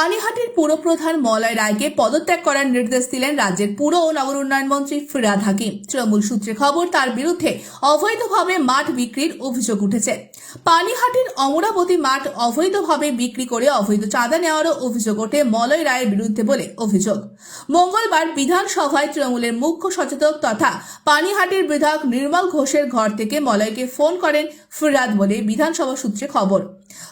পানিহাটির পুরপ্রধান মলয় রায়কে পদত্যাগ করার নির্দেশ দিলেন রাজ্যের পুর ও নগর উন্নয়ন মন্ত্রী ফিরাদ হাকিম। তৃণমূল সূত্রে খবর, তার বিরুদ্ধে অবৈধভাবে মাঠ বিক্রির অভিযোগ উঠেছে। পানিহাটির অমরাবতী মাঠ অবৈধভাবে বিক্রি করে অবৈধ চাঁদা নেওয়ারও অভিযোগ ওঠে মলয় রায়ের বিরুদ্ধে বলে অভিযোগ। মঙ্গলবার বিধানসভায় তৃণমূলের মুখ্য সচেতক তথা পানিহাটির বিধায়ক নির্মল ঘোষের ঘর থেকে মলয়কে ফোন করেন ফিরাদ বলে বিধানসভা সূত্রে খবর।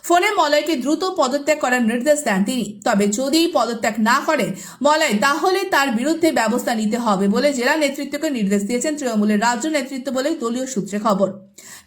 ফোনে মলয়কে দ্রুত পদত্যাগ করার নির্দেশ দেন তিনি। তবে যদি পদত্যাগ না করে মলয়, তাহলে তার বিরুদ্ধে ব্যবস্থা নিতে হবে বলে জেলা নেতৃত্বকে নির্দেশ দিয়েছেন তৃণমূলের রাজ্য নেতৃত্ব বলে দলীয় সূত্রে খবর।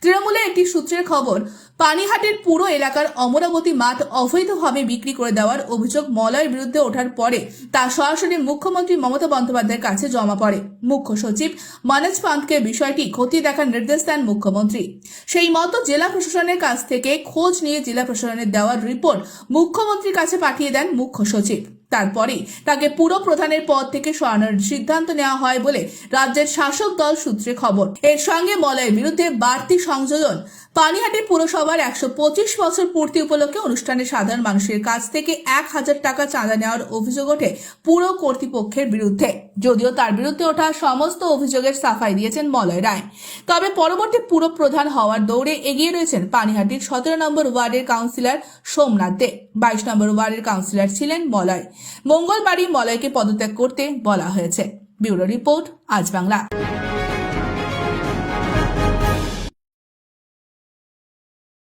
তৃণমূলের একটি সূত্রের খবর, পানিহাটের পুরো এলাকার অমরাবতী মাঠ অবৈধভাবে বিক্রি করে দেওয়ার অভিযোগ মলয়ের বিরুদ্ধে ওঠার পরে তা সরাসরি মুখ্যমন্ত্রী মমতা বন্দ্যোপাধ্যায়ের কাছে জমা পড়ে। মুখ্য সচিব মনোজ পান্তকে বিষয়টি খতিয়ে দেখার নির্দেশ দেন মুখ্যমন্ত্রী। সেই মতো জেলা প্রশাসনের কাছ থেকে খোঁজ নিয়ে জেলা প্রশাসনের দেওয়ার রিপোর্ট মুখ্যমন্ত্রীর কাছে পাঠিয়ে দেন মুখ্য সচিব। তারপরে তাকে পুরো প্রধানের পদ থেকে সরানোর সিদ্ধান্ত নেওয়া হয় বলে রাজ্যের শাসক দল সূত্রে খবর। এর সঙ্গে মলয়ের বিরুদ্ধে বাড়তি সংযোজন। পানিহাটি পুরসভার একশো পঁচিশ বছর পূর্তি উপলক্ষে অনুষ্ঠানে সাধারণ মানুষের কাছ থেকে এক হাজার টাকা চাঁদা নেওয়ার অভিযোগ ওঠে পুরো কর্তৃপক্ষের বিরুদ্ধে। যদিও তার বিরুদ্ধে ওঠা সমস্ত অভিযোগের সাফাই দিয়েছেন মলয় রায়। তবে পরবর্তী পুর প্রধান হওয়ার দৌড়ে এগিয়ে রয়েছেন পানিহাটির সতেরো নম্বর ওয়ার্ডের কাউন্সিলর সোমনাথ দে। বাইশ নম্বর ওয়ার্ডের কাউন্সিলর ছিলেন মলয়। মঙ্গলবারই মলয়কে পদত্যাগ করতে বলা হয়েছে। ব্যুরো রিপোর্ট আজ বাংলা।